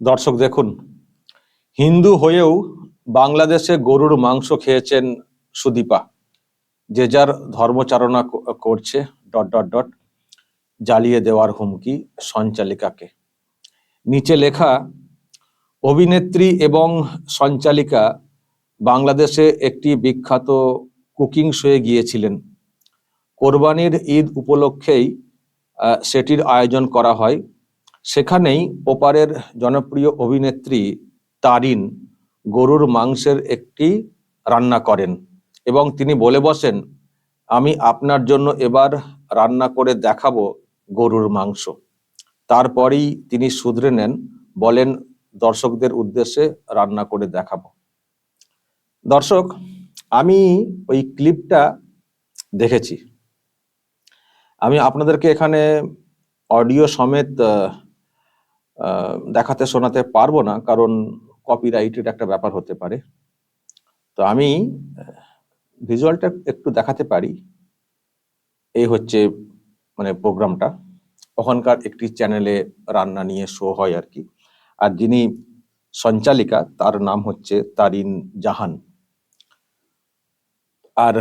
দর্শক দেখুন, হিন্দু হয়েও বাংলাদেশে গরুর মাংস খেয়েছেন সুদীপা। যে যার ধর্মচারণা করছে, ডট ডট ডট, জ্বালিয়ে দেওয়ার হুমকি সঞ্চালিকাকে। নিচে লেখা, অভিনেত্রী এবং সঞ্চালিকা বাংলাদেশে একটি বিখ্যাত কুকিং শোয়ে গিয়েছিলেন। কোরবানির ঈদ উপলক্ষেই সেটির আয়োজন করা হয়। সেখানেই ওপারের জনপ্রিয় অভিনেত্রী তারিন গরুর মাংসের একটি রান্না করেন এবং তিনি বলে বসেন, আমি আপনার জন্য এবার রান্না করে দেখাবো গরুর মাংস। তারপরেই তিনি শুধরে নেন, বলেন, দর্শকদের উদ্দেশ্যে রান্না করে দেখাবো। দর্শক, আমি ওই ক্লিপটা দেখেছি। আমি আপনাদেরকে এখানে অডিও সমেত দেখাতে শোনাতে পারব না, কারণ কপিরাইটের একটা ব্যাপার হতে পারে। তো আমি ভিজুয়ালটা একটু দেখাতে পারি। এই হচ্ছে মানে প্রোগ্রামটা। ওখানকার একটি চ্যানেলে রান্না নিয়ে শো হয় আর কি। আর যিনি সঞ্চালিকা, তার নাম হচ্ছে তারিন জাহান। আর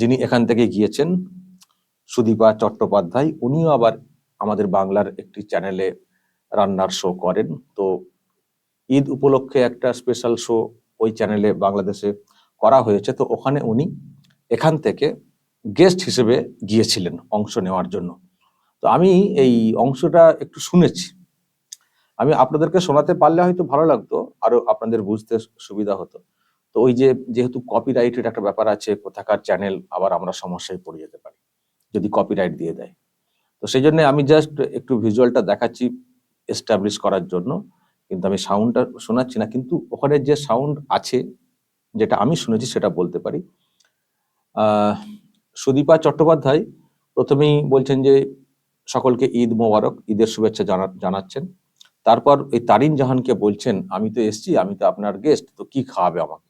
যিনি এখান থেকে গিয়েছেন, সুদীপা চট্টোপাধ্যায়, উনিও আবার আমাদের বাংলার একটি চ্যানেলে রান্নার শো করেন। তো ঈদ উপলক্ষে একটা স্পেশাল শো ওই চ্যানেলে বাংলাদেশে করা হয়েছে। তো ওখানে উনি এখান থেকে গেস্ট হিসেবে গিয়েছিলেন অংশ নেওয়ার জন্য। তো আমি এই অংশটা একটু শুনেছি। আমি আপনাদেরকে শোনাতে পারলে হয়তো ভালো লাগতো, আরও আপনাদের বুঝতে সুবিধা হতো। তো ওই যে, যেহেতু কপিরাইটের একটা ব্যাপার আছে, কোথাকার চ্যানেল আবার আমরা সমস্যায় পড়ে যেতে পারি, যদি কপিরাইট দিয়ে দেয়। তো সেই জন্য আমি জাস্ট একটু ভিজুয়ালটা দেখাচ্ছি। এস্টাবলিশ করার জন্য। কিন্তু আমি সাউন্ডটা শোনাচ্ছি না, কিন্তু ওখানে যে সাউন্ড আছে, যেটা আমি শুনেছি সেটা বলতে পারি। সুদীপা চট্টোপাধ্যায় প্রথমেই বলছেন যে, সকলকে ঈদ মোবারক, ঈদের শুভেচ্ছা জানা, জানাচ্ছেন। তারপর এই তারিন জাহানকে বলছেন, আমি তো এসছি, আমি তো আপনার গেস্ট তো কি খাওয়াবে আমাকে?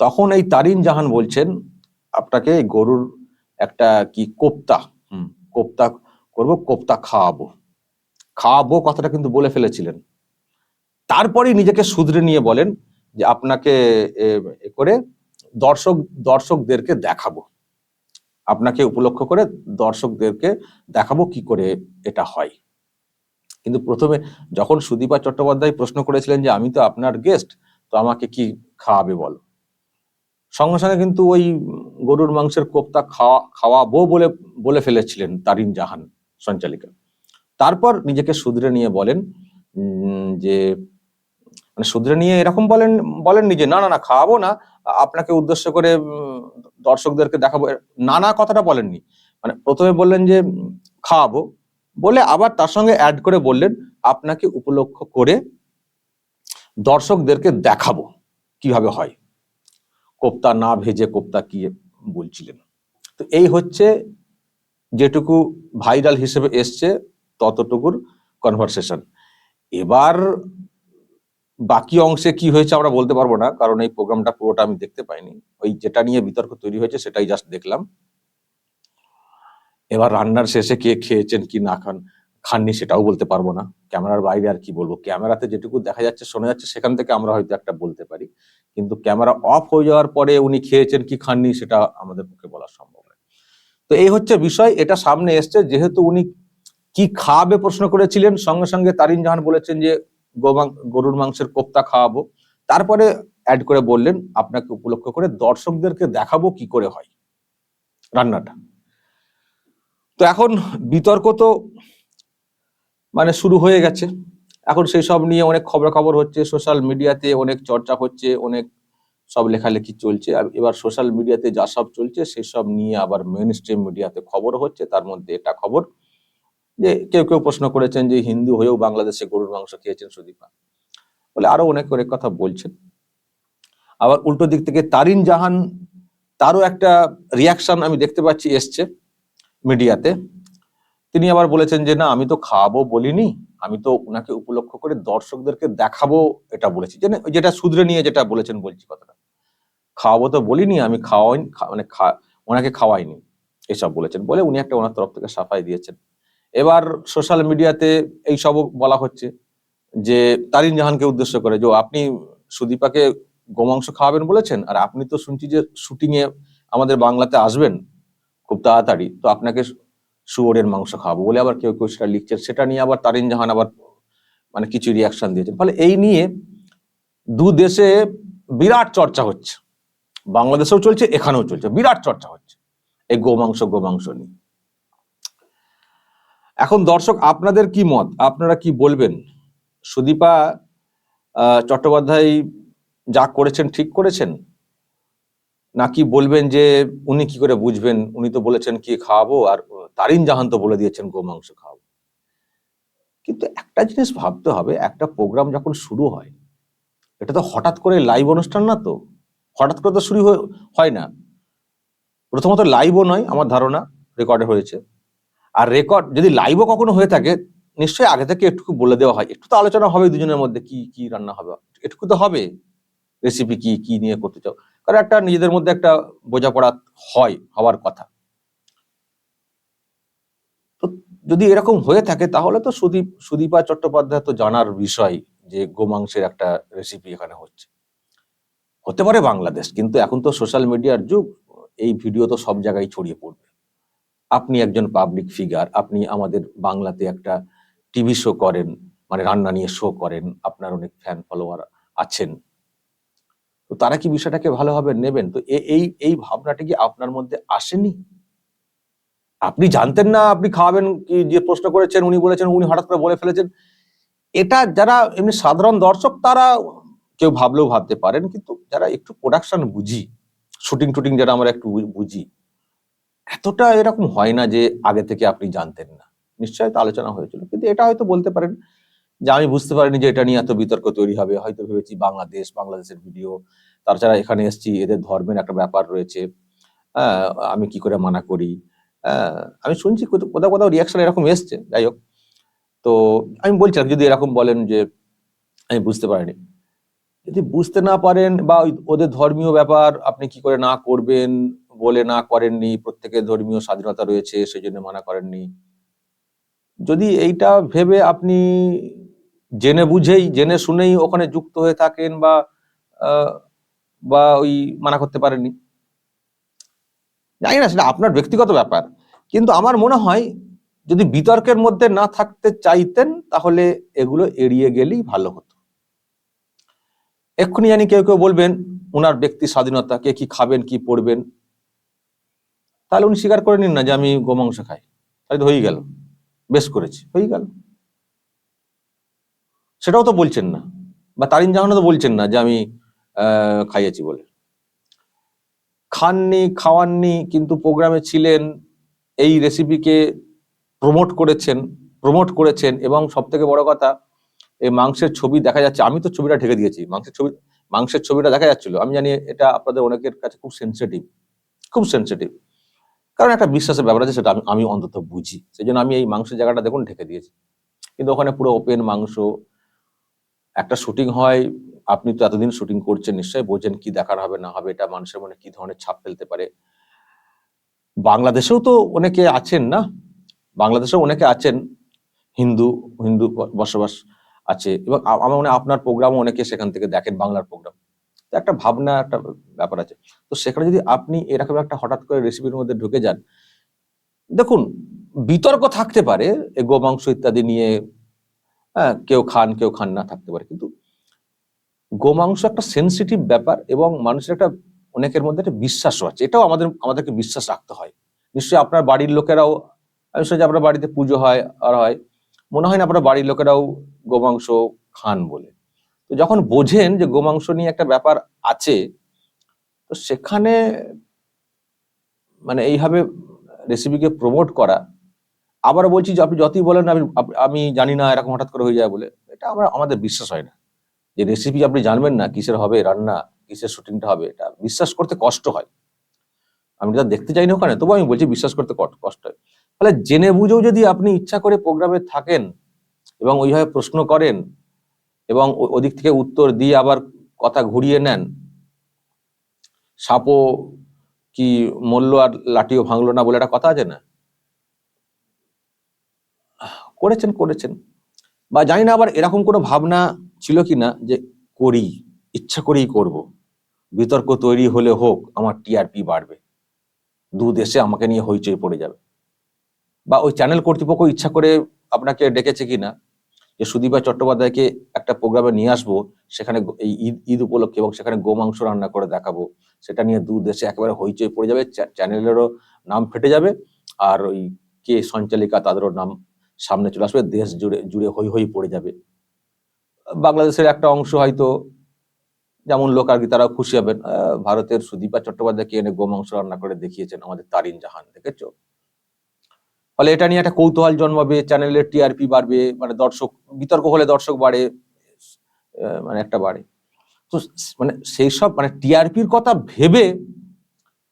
তখন এই তারিন জাহান বলছেন, আপনাকে গরুর একটা কি, কোপ্তা, হুম, কোপ্তা করব, কোপ্তা খাওয়াবো। খাওয়াবো কথাটা কিন্তু বলে ফেলেছিলেন। তারপরেই নিজেকে শুধরে নিয়ে বলেন যে, আপনাকে করে দর্শক, দর্শকদেরকে দেখাবো। আপনাকে উপলক্ষ করে দর্শকদেরকে দেখাবো কি করে এটা হয়। কিন্তু প্রথমে যখন সুদীপা চট্টোপাধ্যায় প্রশ্ন করেছিলেন যে, আমি তো আপনার গেস্ট তো আমাকে কি খাওয়াবে বলো? সঙ্গে সঙ্গে কিন্তু ওই গরুর মাংসের কোপ্তা খাওয়া, খাওয়াবো বলে বলে ফেলেছিলেন তারিন জাহান। সঞ্চালিকা। তারপর নিজেকে শুধরে নিয়ে বলেন যে মানে শুধরে নিয়ে এরকম বলেন, বলেননি যে, না না না, খাওয়াবো না, আপনাকে উদ্দেশ্য করে দর্শকদেরকে দেখাবো। না না কথাটা বলেননি। মানে প্রথমে বললেন যে, খাওয়াবো। বলে আবার তার সঙ্গে অ্যাড করে বললেন, আপনাকে উপলক্ষ করে দর্শকদেরকে দেখাবো কীভাবে হয়। কোপ্তা না ভেজে কোপ্তা কি বলছিলেন? তো এই হচ্ছে যেটুকু ভাইরাল হিসেবে এসছে, ততটুকুর কনভারসেশন এবার বাকি অংশে কি হয়েছে আমরা বলতে পারব না, কারণ এই প্রোগ্রামটা পুরোটা আমি দেখতে পাইনি। ওই যেটা নিয়ে বিতর্ক তৈরি হয়েছে সেটাই জাস্ট দেখলাম। এবার রান্নার শেষে কে খেয়েছেন, কি না খান, খাননি সেটাও বলতে পারব না। ক্যামেরার বাইরে আর কি বলব? ক্যামেরাতে যেটুকু দেখা যাচ্ছে, শোনা যাচ্ছে, সেখান থেকে আমরা হয়তো একটা বলতে পারি। কিন্তু ক্যামেরা অফ হয়ে যাওয়ার পরে উনি খেয়েছেন, কি খাননি, সেটা আমাদের পক্ষে বলা সম্ভব তো এই হচ্ছে বিষয়, এটা সামনে এসছে। যেহেতু উনি কি খাওয়াবে প্রশ্ন করেছিলেন, সঙ্গে সঙ্গে তারিন জাহান বলেছেন যে গরুর মাংসের কোপ্তা খাওয়াবো। তারপরে অ্যাড করে বললেন, আপনাকে উপলক্ষ করে দর্শকদেরকে দেখাবো কি করে হয় রান্নাটা। তো এখন বিতর্ক তো মানে শুরু হয়ে গেছে। এখন সেই সব নিয়ে অনেক খবরাখবর হচ্ছে, সোশ্যাল মিডিয়াতে অনেক চর্চা হচ্ছে, অনেক সব লেখালেখি চলছে। আর এবার সোশ্যাল মিডিয়াতে যা সব চলছে সেই সব নিয়ে আবার মেন স্ট্রিম মিডিয়াতে খবর হচ্ছে। তার মধ্যে এটা খবর যে কেউ কেউ প্রশ্ন করেছেন যে হিন্দু হয়েও বাংলাদেশে গরুর মাংস খেয়েছেন সুদীপা বলে আরও অনেক অনেক কথা বলছেন। আবার উল্টো দিক থেকে তারিন জাহান তারও একটা রিয়াকশন আমি দেখতে পাচ্ছি এসছে মিডিয়াতে তিনি আবার বলেছেন যে, না, আমি তো খাওয়াবো বলিনি। আমি তো ওনাকে উপলক্ষ করে দর্শকদেরকে দেখাবো এটা বলেছি। যেটা শুধরে নিয়ে যেটা বলেছেন বলছি কথাটা। খাওয়াবো তো বলিনি, আমি খাওয়াই মানে ওনাকে খাওয়াইনি, এসব বলেছেন বলে উনি একটা ওনার তরফ থেকে সাফাই দিয়েছেন। এবার সোশ্যাল মিডিয়াতে এই সব বলা হচ্ছে যে, তারিন জাহানকে উদ্দেশ্য করে যে আপনি সুদীপাকে গোমাংস খাওয়াবেন বলেছেন? আর আপনি তো শুনছি যে শুটিং এ আমাদের বাংলাতে আসবেন খুব তাড়াতাড়ি, তো আপনাকে শুয়োরের মাংস খাওয়াবো। বলে আবার কেউ কেউ সেটা লিখছেন, সেটা নিয়ে আবার তারিন জাহান আবার মানে কিছু রিয়াকশন দিয়েছেন। ফলে এই নিয়ে দু দেশে বিরাট চর্চা হচ্ছে। বাংলাদেশেও চলছে, এখানেও চলছে, বিরাট চর্চা হচ্ছে, এই গোমাংস গোমাংস নিয়ে। এখন দর্শক, আপনাদের কি মত? আপনারা কি বলবেন? সুদীপা চট্টোপাধ্যায় যা করেছেন ঠিক করেছেন? নাকি বলবেন যে উনি কি করে বুঝবেন? উনি তো বলেছেন কি খাওয়াবো, আর তারিন জাহান তো বলে দিয়েছেন গোমাংস খাওয়াবো। কিন্তু একটা জিনিস ভাবতে হবে, একটা প্রোগ্রাম যখন শুরু হয়, এটা তো হঠাৎ করে লাইভ অনুষ্ঠান না তো? হঠাৎ করে তো শুরু হয়ে- না। প্রথমত লাইভও নয়, আমার ধারণা রেকর্ডে হয়েছে। আর রেকর্ড যদি লাইভও কখনো হয়ে থাকে, নিশ্চয়ই আগে থেকে একটু বলে দেওয়া হয়। একটু তো আলোচনা হবে দুজনের মধ্যে, কি কি রান্না হবে। একটু তো হবে। রেসিপি কি কি নিয়ে করতে চাও? কারণ একটা নিজেদের মধ্যে একটা বোঝাপড়া হয় হওয়ার কথা। তো যদি এরকম হয়ে থাকে, তাহলে তো সুদীপ সুদীপা চট্টোপাধ্যায় তো জানার বিষয় যে গোমাংসের একটা রেসিপি এখানে হচ্ছে। হতে পারে বাংলাদেশ, কিন্তু এখন তো সোশ্যাল মিডিয়ার যুগ, এই ভিডিও তো সব জায়গায় ছড়িয়ে পড়বে। আপনি একজন পাবলিক ফিগার আপনি আমাদের বাংলাতে একটা টিভি শো করেন মানে রান্না নিয়ে শো করেন, আপনার অনেক ফ্যান ফলোয়ার আছেন। তো তারা কি বিষয়টাকে ভালোভাবে নেবেন? তো এই এই ভাবনাটা কি আপনার মধ্যে আসেনি? আপনি জানতেন না, আপনি খাওয়াবেন কি যে প্রশ্ন করেছেন, উনি বলেছেন, উনি হঠাৎ করে বলে ফেলেছেন। এটা যারা এমনি সাধারণ দর্শক, তারা কেউ ভাবলেও ভাবতে পারেন, কিন্তু যারা একটু প্রোডাকশন বুঝি শুটিং টুটিং যারা আমরা একটু বুঝি, এতটা এরকম হয় না যে আগে থেকে আপনি জানতেন না। নিশ্চয়ই তো আলোচনা হয়েছিল, কিন্তু এটা হয়তো বলতে পারেন যে আমি বুঝতে পারিনি যে এটা নিয়ে এত বিতর্ক তৈরি হবে। হয়তো ভেবেছি বাংলাদেশ, বাংলাদেশের ভিডিও তাছাড়া এখানে এসেছি, এদের ধর্মের একটা ব্যাপার রয়েছে আমি কি করে মানা করি আমি শুনছি কোথাও কোথাও রিয়াকশন এরকম এসছে, যাই হোক। তো আমি বলছিলাম, যদি এরকম বলেন যে আমি বুঝতে পারিনি। যদি বুঝতে না পারেন বা ওদের ধর্মীয় ব্যাপার আপনি কি করে না করবেন বলে না করেননি প্রত্যেকের ধর্মীয় স্বাধীনতা রয়েছে সেই জন্য মানা করেননি। যদি এইটা ভেবে আপনি জেনে বুঝেই, জেনে শুনেই ওখানে যুক্ত হয়ে থাকেন বা বা ওই মানা করতে পারেননি। জানি না, সেটা আপনার ব্যক্তিগত ব্যাপার। কিন্তু আমার মনে হয় যদি বিতর্কের মধ্যে না থাকতে চাইতেন তাহলে এগুলো এড়িয়ে গেলেই ভালো হতো। এক্ষুনি জানি কেউ কেউ বলবেন ওনার ব্যক্তি স্বাধীনতা, কে কি খাবেন, কি পড়বেন তাহলে উনি স্বীকার করে নিন না যে আমি গোমাংস খাই। তাহলে হয়ে গেল। বেশ করেছি হয়ে গেল। সেটাও তো বলছেন না। বা তারিন জাহানও তো বলছেন না যে আমি খাইয়েছি বলে। খাননি, খাওয়াননি, কিন্তু প্রোগ্রামে ছিলেন, এই রেসিপিকে প্রমোট করেছেন প্রমোট করেছেন, এবং সব থেকে বড় কথা এই মাংসের ছবি দেখা যাচ্ছে। আমি তো ছবিটা ঢেকে দিয়েছি। মাংসের ছবি, মাংসের ছবিটা দেখা যাচ্ছিল। আমি জানি এটা আপনাদের অনেকের কাছে খুব সেন্সিটিভ খুব সেন্সিটিভ কারণ একটা বিশ্বাসের ব্যাপার আছে, সেটা আমি আমি অন্তত বুঝি। সেই জন্য আমি এই মাংসের জায়গাটা দেখুন ঢেকে দিয়েছি। কিন্তু ওখানে পুরো ওপেন মাংস। একটা শুটিং হয়, আপনি তো এতদিন শুটিং করছেন, নিশ্চয়ই বোঝেন কি দেখার হবে, না হবে, এটা মানুষের মনে কি ধরনের ছাপ ফেলতে পারে। বাংলাদেশেও তো অনেকে আছেন না? বাংলাদেশেও অনেকে আছেন। হিন্দু হিন্দু বসবাস আছে এবং আমার মনে আপনার প্রোগ্রামও অনেকে সেখান থেকে দেখেন, বাংলার প্রোগ্রাম একটা ভাবনা, একটা ব্যাপার আছে। তো সেখানে যদি আপনি এরকম একটা হঠাৎ করে রেসিপির মধ্যে ঢুকে যান, দেখুন, বিতর্ক থাকতে পারে, এই গোমাংস ইত্যাদি নিয়ে হ্যাঁ কেউ খান কেউ খান না, থাকতে পারে। কিন্তু গোমাংস একটা সেনসিটিভ ব্যাপার এবং মানুষের একটা, অনেকের মধ্যে একটা বিশ্বাসও আছে। এটাও আমাদের, আমাদেরকে বিশ্বাস রাখতে হয়। নিশ্চয়ই আপনার বাড়ির লোকেরাও, আমি শুনেছি আপনার বাড়িতে পুজো হয়, আর হয়। মনে হয় না আপনার বাড়ির লোকেরাও গোমাংস খান বলে। তো যখন বোঝেন যে গোমাংস নিয়ে একটা ব্যাপার আছে, তো সেখানে মানে এইভাবে রেসিপিকে প্রমোট করা, আবার বলছি যে আপনি যতই বলেন আমি আমি জানি না এরকম হঠাৎ করে হয়ে যায় বলে, এটা আমরা, আমাদের বিশ্বাস হয় না। যে রেসিপি আপনি জানবেন না, কিসের হবে, রান্না, কিসের শুটিংটা হবে, এটা বিশ্বাস করতে কষ্ট হয়। আমি এটা দেখতে চাই না ওখানে তবু আমি বলছি বিশ্বাস করতে কষ্ট হয়। তাহলে জেনে বুঝেও যদি আপনি ইচ্ছা করে প্রোগ্রামে থাকেন এবং ওইভাবে প্রশ্ন করেন এবং ওদিক থেকে উত্তর দিয়ে আবার কথা ঘুরিয়ে নেন, সাপও কি মরলো আর লাঠিও ভাঙলো না বলে একটা কথা আছে না? করেছেন করেছেন। বা জানি না আবার এরকম কোনো ভাবনা ছিল কি না যে করি, ইচ্ছা করেই করব। বিতর্ক তৈরি হলে হোক, আমার টিআরপি বাড়বে। দু দেশে আমাকে নিয়ে হইচই পড়ে যাবে। বা ওই চ্যানেল কর্তৃপক্ষ ইচ্ছা করে আপনাকে ডেকেছে কিনা, যে সুদীপা চট্টোপাধ্যায়কে একটা প্রোগ্রামে নিয়ে আসব, সেখানে এই ঈদ ঈদ উপলক্ষে এবং সেখানে গোমাংস রান্না করে দেখাবো। সেটা নিয়ে দু দেশে একেবারে হইচই পড়ে যাবে চ্যানেলেরও নাম ফেটে যাবে, আর ওই কে সঞ্চালিকা তাদেরও নাম সামনে চলে আসবে, দেশ জুড়ে জুড়ে হই হই পড়ে যাবে। বাংলাদেশের একটা অংশ হয়তো যেমন লোক আর কি তারা খুশি হবেন। ভারতের সুদীপা চট্টোপাধ্যায়কে এনে গোমাংস রান্না করে দেখিয়েছেন আমাদের তারিন জাহান, দেখেছ? ফলে এটা নিয়ে একটা কৌতূহল জন্মাবে চ্যানেলের টিআরপি বাড়বে মানে দর্শক, বিতর্ক হলে দর্শক বাড়ে মানে একটা বাড়ে। তো মানে সেই সব মানে টিআরপির কথা ভেবে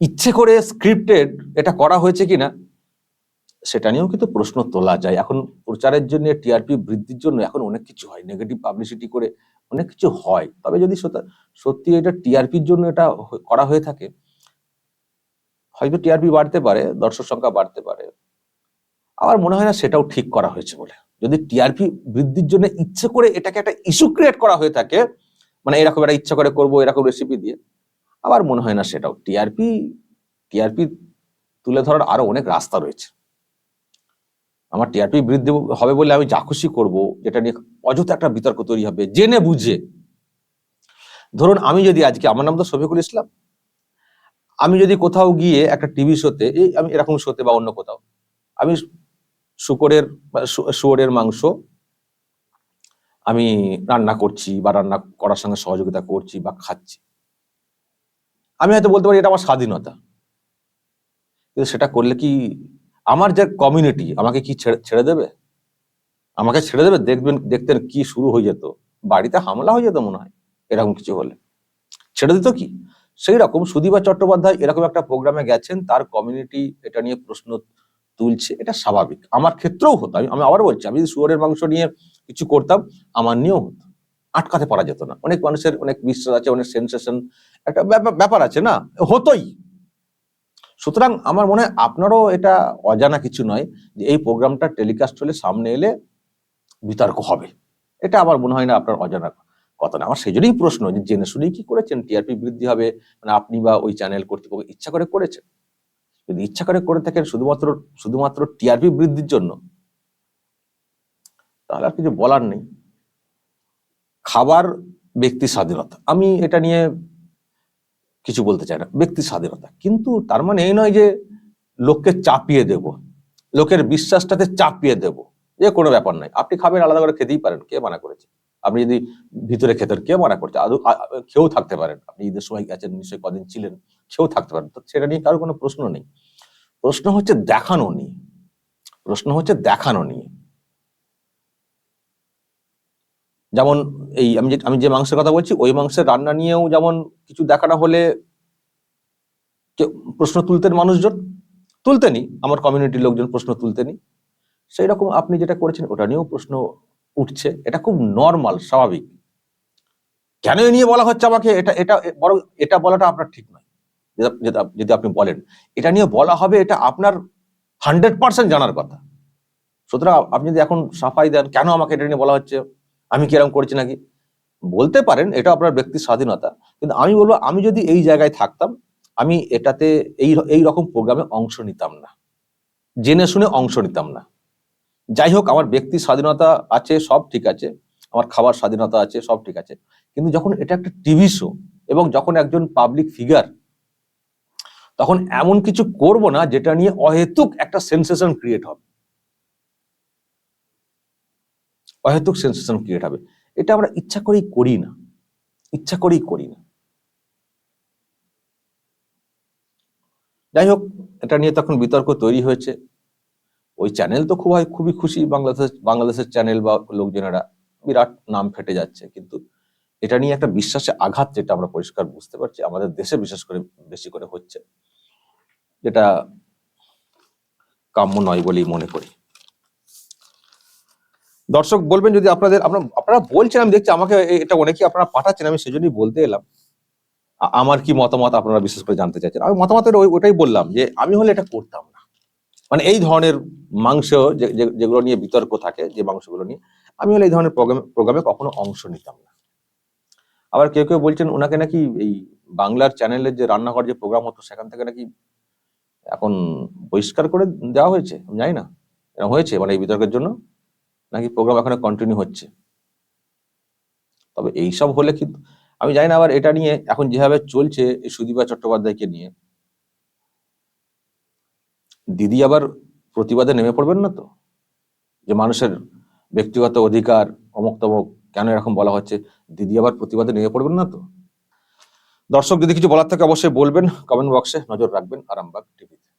ইচ্ছে করে স্ক্রিপ্টেড এটা করা হয়েছে কিনা, সেটা নিয়েও কিন্তু প্রশ্ন তোলা যায়। এখন প্রচারের জন্য টিআরপি বৃদ্ধির জন্য এখন অনেক কিছু হয়। নেগেটিভ পাবলিসিটি করে অনেক কিছু হয়। তবে যদি সত্যি এটা টিআরপির জন্য এটা করা হয়ে থাকে, হয়তো টিআরপি বাড়তে পারে, দর্শক সংখ্যা বাড়তে পারে। আমার মনে হয় না সেটাও ঠিক করা হয়েছে বলে। যদি টিআরপি বৃদ্ধির জন্য ইচ্ছে করে এটাকে একটা ইস্যু ক্রিয়েট করা হয়ে থাকে মানে এরকম একটা ইচ্ছা করে করব, এরকম রেসিপি দিয়ে, আমার মনে হয় না সেটাও। টিআরপি টিআরপি তুলে ধরার আরও অনেক রাস্তা রয়েছে। আমার টিআরপি বৃদ্ধি হবে বলে আমি যা খুশি করব, যেটা নিয়ে অযথা একটা বিতর্ক তৈরি হবে, জেনে বুঝে। ধরুন আমি যদি আজকে, আমার নাম তো শফিকুল ইসলাম। আমি যদি কোথাও গিয়ে একটা টিভি শোতে এই আমি এরকম শোতে বা অন্য কোথাও, আমি শুকরের শুয়োরের মাংস আমি রান্না করছি বা রান্না করার সঙ্গে সহযোগিতা করছি বা খাচ্ছি। আমি হয়তো বলতে পারি এটা আমার স্বাধীনতা। কিন্তু সেটা করলে কি আমার যে কমিউনিটি আমাকে কি ছেড়ে ছেড়ে দেবে? আমাকে ছেড়ে দেবে? দেখবেন, দেখতেন কি শুরু হয়ে যেত। বাড়িতে হামলা হয়ে যেত মনে হয়, এরকম কিছু হলে। ছেড়ে দিত কি? সেই রকম সুদীপা চট্টোপাধ্যায় এরকম একটা প্রোগ্রামে গেছেন, তার কমিউনিটি এটা নিয়ে প্রশ্ন তুলছে, এটা স্বাভাবিক। আমার ক্ষেত্রেও হতো। আমি আমি আবার বলছি, আমি যদি শুয়োরের মাংস নিয়ে কিছু করতাম, আমার নিয়েও হতো। আটকাতে পারা যেত না। অনেক মানুষের অনেক বিশ্বাস আছে, অনেক সেন্সেশন একটা ব্যাপার- আছে না? হতোই। সুতরাং আমার মনে হয় আপনারও এটা অজানা কিছু নয় যে এই প্রোগ্রামটা টেলিকাস্ট হলে সামনে এলে বিতর্ক হবে। এটা আমার মনে হয় না আপনার অজানা কথা না। আমার সেই জন্যই প্রশ্ন যে জেনে শুনেই কি করেছেন? টিআরপি বৃদ্ধি হবে? মানে আপনি বা ওই চ্যানেল কর্তৃপক্ষ ইচ্ছা করে করেছেন? যদি ইচ্ছা করে করে থাকেন শুধুমাত্র শুধুমাত্র টিআরপি বৃদ্ধির জন্য, তাহলে আর কিছু বলার নেই। খাবার, ব্যক্তি স্বাধীনতা। আমি এটা নিয়ে কিছু বলতে চাই না, ব্যক্তি স্বাধীনতা। কিন্তু তার মানে এই নয় যে লোককে চাপিয়ে দেব, লোকের বিশ্বাসটাতে চাপিয়ে দেব যে কোনো ব্যাপার নয়। আপনি খাবেন, আলাদা করে খেতেই পারেন, কে মানা করেছে? আপনি যদি ভিতরে খেতেন, কে মানা করছে? আদৌ খেয়েও থাকতে পারেন আপনি ঈদের সময় গেছেন, নিশ্চয়ই কদিন ছিলেন। খেয়েও থাকতে পারেন তো সেটা নিয়ে কারও কোনো প্রশ্ন নেই। প্রশ্ন হচ্ছে দেখানো নিয়ে। প্রশ্ন হচ্ছে দেখানো নিয়ে। যেমন এই আমি যে আমি যে মাংসের কথা বলছি, ওই মাংসের রান্না নিয়েও যেমন কিছু দেখানো হলে প্রশ্ন তুলতেন মানুষজন, তুলতেনি। আমার কমিউনিটির লোকজন প্রশ্ন তুলতেনি। সেই রকম আপনি যেটা করেছেন, ওটা নিয়েও প্রশ্ন উঠছে। এটা খুব নর্মাল স্বাভাবিক। কেন নিয়ে বলা হচ্ছে আমাকে? এটা এটা, বরং এটা বলাটা আপনার ঠিক নয়। যদি আপনি বলেন। এটা নিয়ে বলা হবে, এটা আপনার হান্ড্রেড পার্সেন্ট জানার কথা। সুতরাং আপনি যদি এখন সাফাই দেন, কেন আমাকে এটা নিয়ে বলা হচ্ছে? আমি কীরকম করছি নাকি? বলতে পারেন, এটা আপনার ব্যক্তির স্বাধীনতা। কিন্তু আমি বলব, আমি যদি এই জায়গায় থাকতাম, আমি এটাতে এই এই রকম প্রোগ্রামে অংশ নিতাম না। জেনে শুনে অংশ নিতাম না। যাই হোক, আমার ব্যক্তি স্বাধীনতা আছে, সব ঠিক আছে। আমার খাবার স্বাধীনতা আছে, সব ঠিক আছে। কিন্তু যখন এটা একটা টিভি শো, এবং যখন একজন পাবলিক ফিগার তখন এমন কিছু করব না যেটা নিয়ে অহেতুক একটা সেন্সেশন ক্রিয়েট হবে। অহেতুক সেন্সেশন ক্রিয়েট হবে। এটা আমরা ইচ্ছা করেই করি না। ইচ্ছা করেই করি না। যাই হোক এটা নিয়ে তখন বিতর্ক তৈরি হয়েছে। ওই চ্যানেল তো খুব হয় খুবই খুশি, বাংলাদেশ, বাংলাদেশের চ্যানেল বা লোকজনেরা। বিরাট নাম ফেটে যাচ্ছে। কিন্তু এটা নিয়ে একটা বিশ্বাসে আঘাত যেটা আমরা পরিষ্কার বুঝতে পারছি, আমাদের দেশে বিশেষ করে বেশি করে হচ্ছে, যেটা কাম্য নয় বলেই মনে করি। দর্শক বলবেন যদি আপনাদের, আপনারা বলছেন, আমি দেখছি আমাকে এটা অনেকেই আপনারা পাঠাচ্ছেন, আমি সেজন্যই বলতে এলাম। আমার কি মতামত আপনারা বিশেষ করে জানতে চাইছেন? আমি মতামতের ওই- ওটাই বললাম যে আমি হলে এটা করতাম না। মানে এই ধরনের মাংস যেগুলো নিয়ে বিতর্ক থাকে, যে মাংসগুলো নিয়ে, আমি হলে এই ধরনের প্রোগ্রামে কখনো অংশ নিতাম না। আবার কেউ কেউ বলছেন ওনাকে নাকি এই বাংলার চ্যানেলের যে রান্নাঘর যে প্রোগ্রাম হতো, সেখান থেকে নাকি এখন বহিষ্কার করে দেওয়া হয়েছে, আমি জানি না। এরকম হয়েছে মানে এই বিতর্কের জন্য? নাকি প্রোগ্রাম এখানে কন্টিনিউ হচ্ছে? তবে এইসব হলে কিন্তু আমি জানি না, আবার এটা নিয়ে এখন যেভাবে চলছে এই সুদীপা চট্টোপাধ্যায়কে নিয়ে। দিদি আবার প্রতিবাদে নেমে পড়বেন না তো? যে মানুষের ব্যক্তিগত অধিকার অমুক তমুক কেন এরকম বলা হচ্ছে? দিদি আবার প্রতিবাদে নেমে পড়বেন না তো? দর্শক, যদি কিছু বলার থাকে অবশ্যই বলবেন কমেন্ট বক্সে নজর রাখবেন আরামবাগ টিভিতে।